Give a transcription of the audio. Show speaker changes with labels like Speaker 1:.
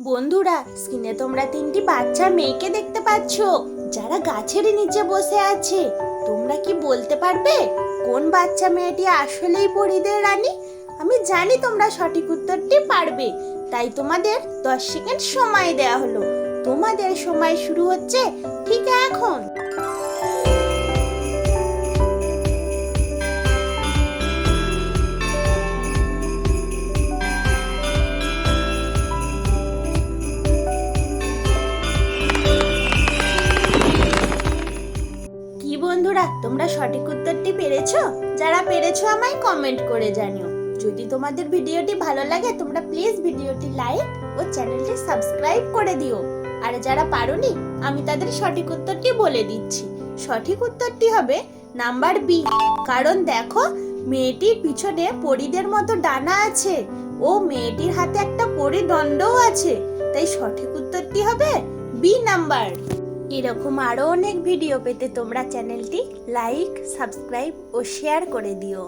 Speaker 1: বন্ধুরা, স্ক্রিনে তোমরা তিনটি বাচ্চা মেয়েকে দেখতে পাচ্ছ, যারা গাছের নিচে বসে আছে। তোমরা কি বলতে পারবে, কোন বাচ্চা মেয়েটি আসলেই পরিদের রানী? আমি জানি তোমরা সঠিক উত্তরটি পারবে, তাই তোমাদের দশ সেকেন্ড সময় দেয়া হলো। তোমাদের সময় শুরু হচ্ছে ঠিক এখন। বন্ধুরা, তোমরা সঠিক উত্তরটি পেরেছ? যারা পেরেছ, আমায় কমেন্ট করে জানিও। যদি তোমাদের ভিডিওটি ভালো লাগে, তোমরা প্লিজ ভিডিওটি লাইক ও চ্যানেলটি সাবস্ক্রাইব করে দিও। আর যারা পারোনি, আমি তাদের সঠিক উত্তরটি বলে দিচ্ছি। সঠিক উত্তরটি হবে নাম্বার বি কারণ দেখো, মেয়েটির পিছনে পরিদের মতো ডানা আছে। ও মেয়েটির হাতে একটা পরি দণ্ডও আছে। তাই সঠিক উত্তরটি হবে বি নাম্বার। এরকম আরও অনেক ভিডিও পেতে তোমরা চ্যানেলটি লাইক সাবস্ক্রাইব ও শেয়ার করে দিও।